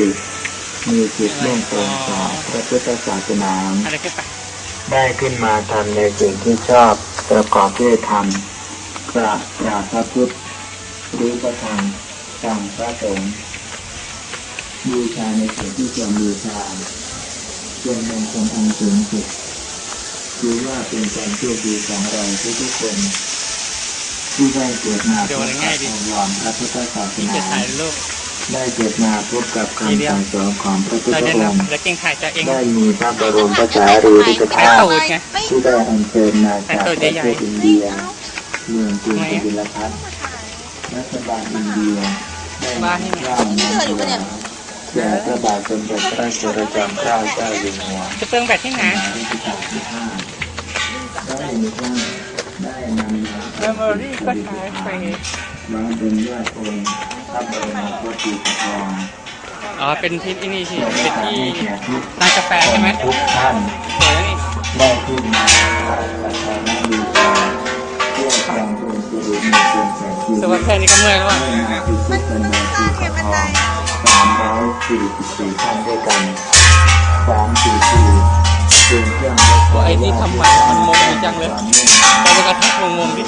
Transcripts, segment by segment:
ติดมีจิตมุ่งตรงต่อพระพุทธศาสนาอะไรขึ้นไปได้ขึ้นมาทำในสิ่งที่ชอบประกอบด้วยธรรมกราบกราบพระพุทธหรือพระธรรมฟังพระสงฆ์บูชาในสิ่งที่ควรบูชาจงเป็นคนอันสูงสุดคือว่าเป็นความโชคดีของเราทุกๆคนที่ได้เกิดมาพบกับพระยอมพระพุทธศาสที่นาจะถ่ายรูป ได้เกิดมาพบกับคำสั่งสอนของพระพุทเราธจะองนับค์แล้วเก่งถ่ายจะเองได้มีพระบรมพระสารีริกถ่ายธาตุตูดไงที่ได้อัญเชิญมาจากประเทศอินเดียเมืองกรุงกบิลพัทรัฐบาลอินเดียได้นำร่างนำถวายแด่พระบาทสมเด็จพระจุลจอมเกล้าเจ้าอยู่หัวจะเปลืองแบตที่ไหนสมัยรัชกาลที่ห้าได้มีท่านได้นำมาเมมโมรี่ก็ใช้ไฟ วางบนยอดองค์พระบรมโพธิทองอ๋อ เป็นที่ที่นี่ที่เพื่อเป็นให้ที่แก่ทุกร้านกาแฟคใช่นไหมทุกท่านสวยแล้วนี่ได้ขึ้นมาสักการะบูชาเพื่อความเป็นสิริมงคลแก่ชีวิตสวัสดีแค่นี้ก็เมื่อยแล้วอะได้มาพิชิตเป็นมาที่ทองสามร้อยสี่สิบสี่ท่านด้วยกันสามสี่สี่เป็นเครื่องรถไฟไอ้นี่ทำใหม่มันงงจังเลยเราไปกระทักงงๆดิ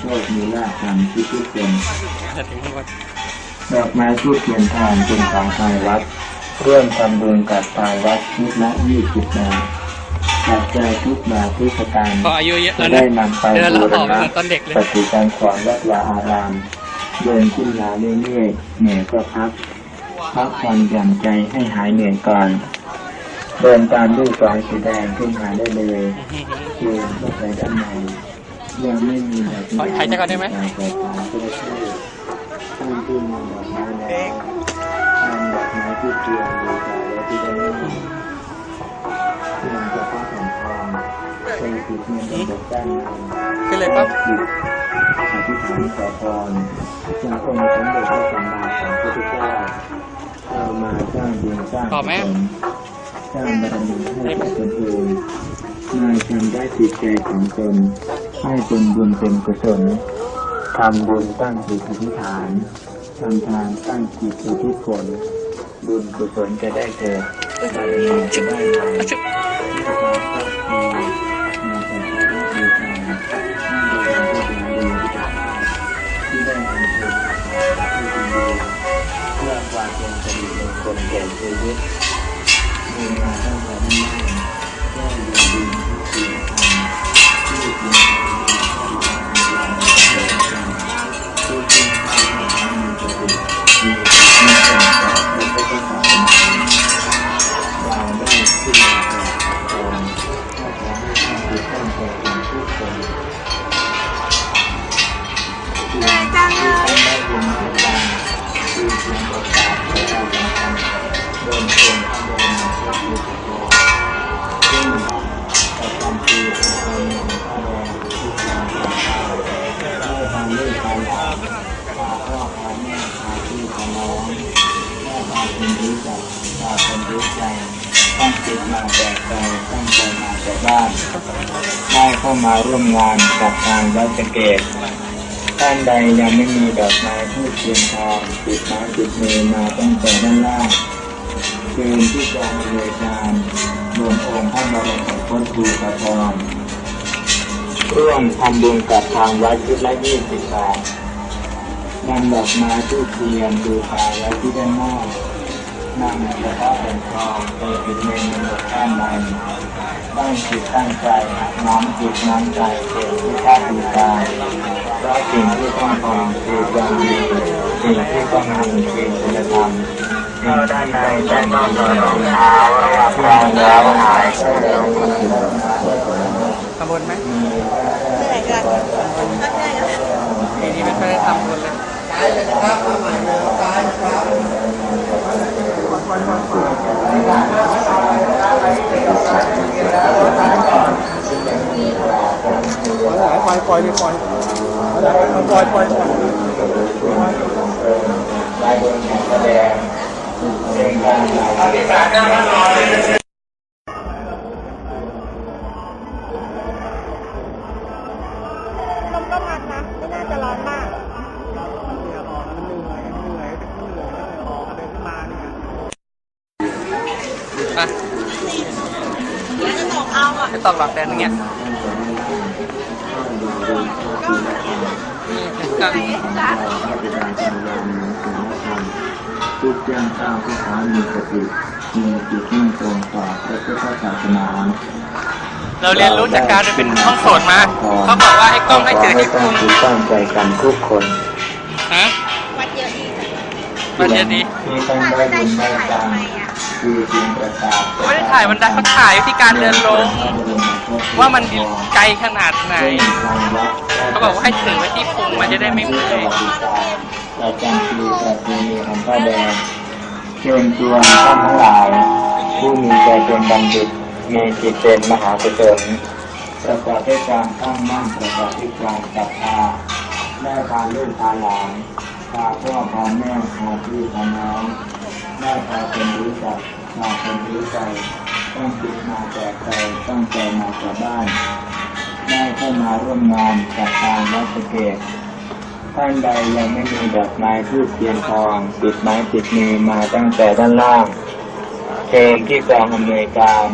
โชค มีลาภกันทุกๆคนจะถึงทั้งวันดอกไม้ทูบเทียนทานเป็นของทางวัดร่วมทำบุญกับทางวัดนิดละยี่สิบนาปัจจัยทุกบาททุกสตางค์พออายุเยอะจะแล้วได้นะนำไปเดินแล้บูวรออกมาณะเหมือนตอนเด็กเลยปฏิสังขรณ์วัดวาอาราม เดินขึ้นมาเรื่อยๆเหนื่อยก็พักพักผ่อนหย่อนใจให้หายเหนื่อยก่อนเดินตามด้วยสายสีแดงขึ้นมาได้เลยคือเข้าไปด้านใน ยังไม่มีดอกไม้ขอถ่ายจะก่อนได้ไหมดอกไม้ก็ได้ชื่อท่านที่มีดอกไม้แล้วนำดอกไม้ที่เตรียมบูชาไว้ที่ด้านหน้าที่นำเฉพาะแผ่นทองไปติดเงินบนด้านในขึ้นเลยปั๊บจิตอธิษฐานขอพรจากองค์สมเด็จพระสัมมาสัมพุทธเจ้าเรามาสร้างบุญสร้างต่อไหมกุศลสร้างบารมีให้กับตนเองมาทำได้จิตใจของตน ให้เป็นบุญเป็นกุศลทำบุญตั้งจิตอธิษฐานทำทานตั้งจิตอุทิศผลบุญกุศลจะได้เกิดบารมีจะได้มา จิตมาแต่ไกลตั้งใจมาแต่บ้านได้เข้ามาร่วมงานกับทางวัดสะเกตท่านใดยังไม่มีดอกไม้ทูบเทียนทองติดม้ติดมือมาตั้งแต่ด้านล่างเชิญที่กองอำนวยการรวมองค์พระบรมโพธิปทองร่วมทำบุญกับทางวัดชุดละยี่สิบบาทนำดอกไม้ทูบเทียนบูชาไว้ที่ด้านน้า นำเฉพาะเป็นทองไปติดเมนบนด้านในตั้งจิตตั้งใจน้อมจิตน้อมใจเป็นที่ท่าบูชายเพราะสิ่งที่ต้องทำคือความดีสิ่งที่ต้องมีคือคุณธรรมเข้าด้านในแต่ต้องถอดรองเท้ารับรองแล้วหายก็เร็วทำบุญไหมเหนื่อยจังเหนื่อยจังปีนี้ไม่ค่อยได้ทำบุญเลยปล่อยครับ ปล่อยปล่อยปล่อยปล่อยปล่อยได้บนแข่งแสดงเพลงล อะแล้วจะตกเอาอะไม่ต้องหรอกแต่อย่างเงี้ยนี่กันทุกอย่างตามผู้ค้ามีสติมีจิตมุ่งตรงต่อพระพุทธศาสนาเราเรียนรู้จากการเป็นห้องโสดมา เขาบอกว่าให้กล้องให้เจอที่พุงตั้งใจกันทุกคน มันจะดีมีทั้งได้บุญได้กรรมคือเพียงประกาศไม่ได้ถ่ายวันใดเขาถ่ายวิธีการเดินลง ว่ามันไกลขนาดไหน เขาบอกว่าให้ถือไว้ที่พุงมันจะได้ไม่เมื่อยเราจำคือประเพณีของพระแดงเชิญชวนท่านทั้งหลาย ผู้มีใจเป็นบัณฑิตมีจิตเป็นมหากุศลประกอบด้วยการตั้งมั่นประกอบด้วยความศรัทธาได้พาลูกพาหลาน พาพ่อพาแม่พาพี่พาน้องได้พาคนรู้จักพาคนรู้ใจต้องจิตมาแต่ใจต้องใจมาจากบ้าน ได้เข้ามาร่วมงานจากทางวัดสเกตท่านใดยังไม่มีดอกไม้ทูบเทียนทองติดไม้ติดมือมาตั้งแต่ด้านล่างเชิญที่กองอำนวยการ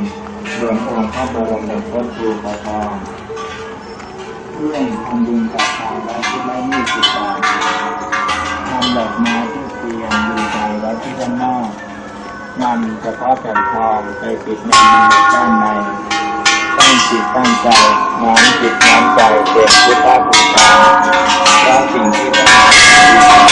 รวมองค์พระบรมพระครูขอทองเพื่อนทำบุญกับทางวัดที่ละยี่สิบบาทำดอกไม้ทูบเทียนดูใจไว้ที่ด้านนอกนำเฉพาะแผ่นทองไปติดในมือด้านในตั้งจิตตั้งใจน้อมจิตน้อมใจเป็นพุทธบูชาแล้วสิ่งที่ต้องขึ้นมา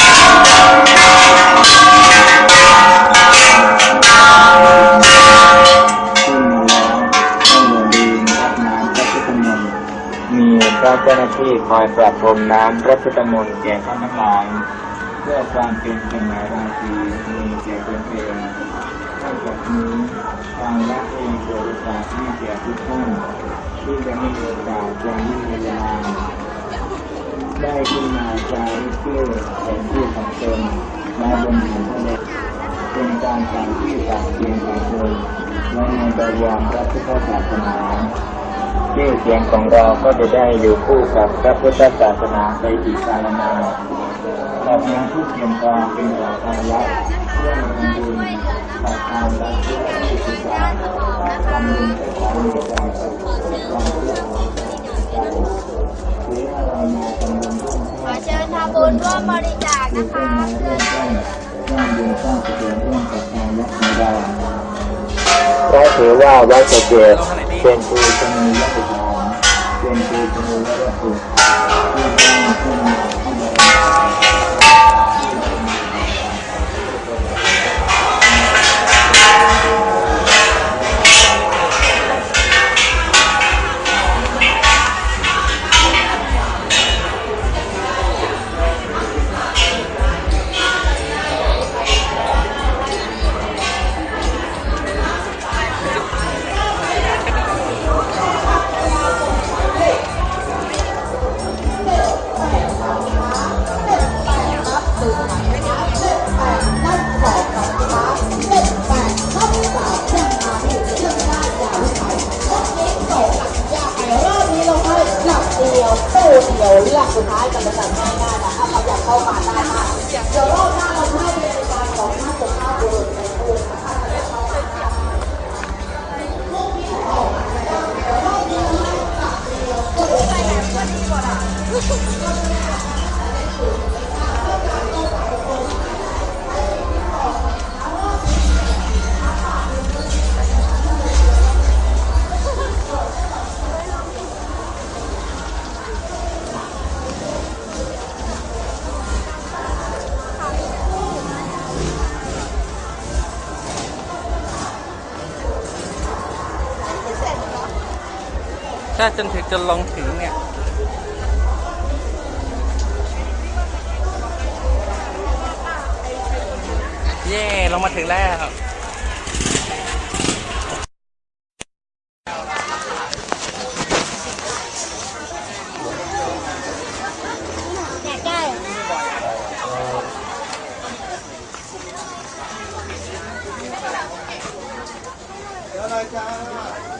แล้วก็อย่าลืมรับน้ำพระพุทธมนต์มีพระเจ้าหน้าที่คอยประพรมน้ำพระพุทธมนต์แก่ท่านทั้งหลาย ความเป็นสมัยราตรีมีแก่ตนเองนอกจากนี้ทางวัดเองเปิดโอกาสให้แก่ทุกท่านที่จะมีโอกาสจะมีเวลาได้ที่มาจาริกเพื่อเป็นผู้ของตนมาบนแผ่นทะเลเป็นการสั่งที่สักเพียงของตนและในบวรพระพุทธศาสนาชื่อเสียงของเราก็จะได้อยู่คู่กับพระพุทธศาสนาไปอีกกาลนาน แต่เพียงผู้เพียงพอเป็นต่อทางลัเพื่อทำบุญตัดทางลัดเพื่อที่จะทำบุญแต่ความมีใจสุขความเชื่อของใจหรืออะไรมาทำบุญร่วมขอเชิญทำบุญร่วมบริจาคนะคะเป็นมาเริ่มต้นสร้างบุญสร้างกุศลร่วมกับทางวัดของเราเพราะถือว่าวัดสเกดเป็นภูชนียสถานเป็นภูชนียวัตถุที่สร้างขึ้นมาที่ ดี๋ยวเลือกสุดท้ายกันแล้วกันง่ายๆนะถ้าเขาอยากเข้ามาได้มากเดี๋ยวรอบหน้าเราให้บริการของหน้าสุภาพบุรุษในตู้นะคะถ้าจนถึงจนลงถึงเนี่ยเย่เรามาถึงแล้วเนี่ยใกล้เลยจ้านี่บาทไม่เดียวเองไม่เหรอห้าร้อ ถ้าจนถึงจนลงถึงเนี่ยเย่ลงมาถึงแล้ว来家。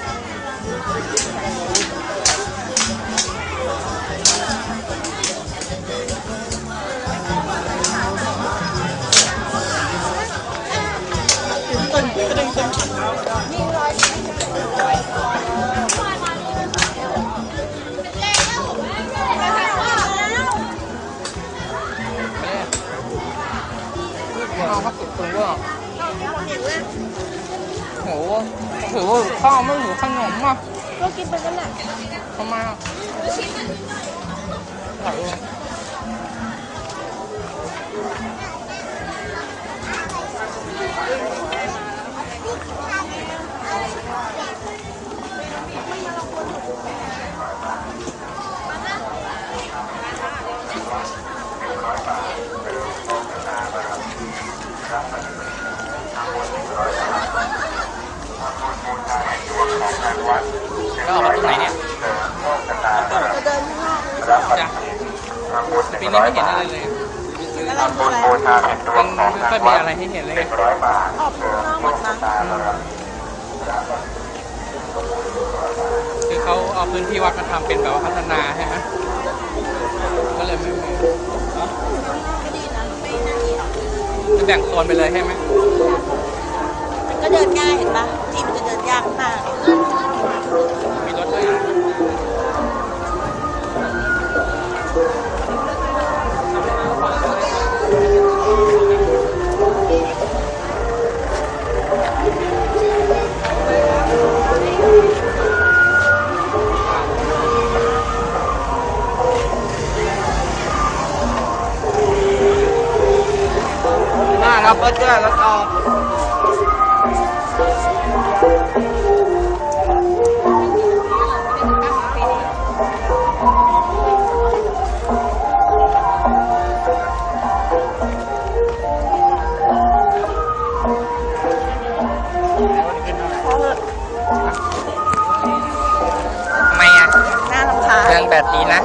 ถือว่าข้าวไม่หรือขนมอะก็กินไปกันแหละทำไมอะอร่อยเลย แล้วเราดูอะไรมันไม่ค่อยมีอะไรให้เห็นเลยไงออกข้างนอกหมดนะคือเขาเอาพื้นที่วัดมาทำเป็นแบบว่าพัฒนาใช่ไหมก็เลยไม่มีจะแบ่งโซนไปเลยใช่ไหมมันก็เดินง่ายเห็นปะที่มันจะเดินยากมาก แ18 ปีนะ